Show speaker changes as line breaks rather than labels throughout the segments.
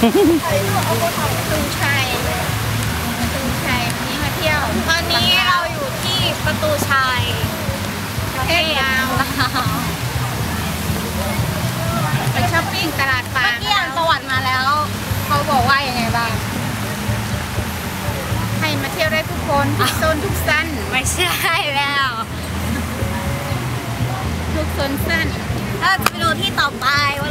ประตูชัยประตูชัยวันนี้มาเที่ยว
ตอนนี้เราอยู่ที่ประตูชัย
ประเทศลาว
ลาว
ไปช้อปปิ้งตลาดปลา
เมื่อกี้อ่านประวัติมาแล้ว เขาบอกว่ายังไงบ้าง
ให้มาเที่ยวได้ทุกคนทุกโซนทุกสั้น
ไม่ใช่แล้ว
ทุกโซนสั้น
เราจะไปดูที่ต่อไปว่า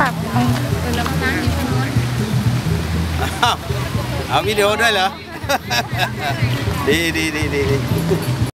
ป
รั
บตรง
เองนู้น
อ้าวเอาวิดีโอด้วยเหรอ ดีดีดีดี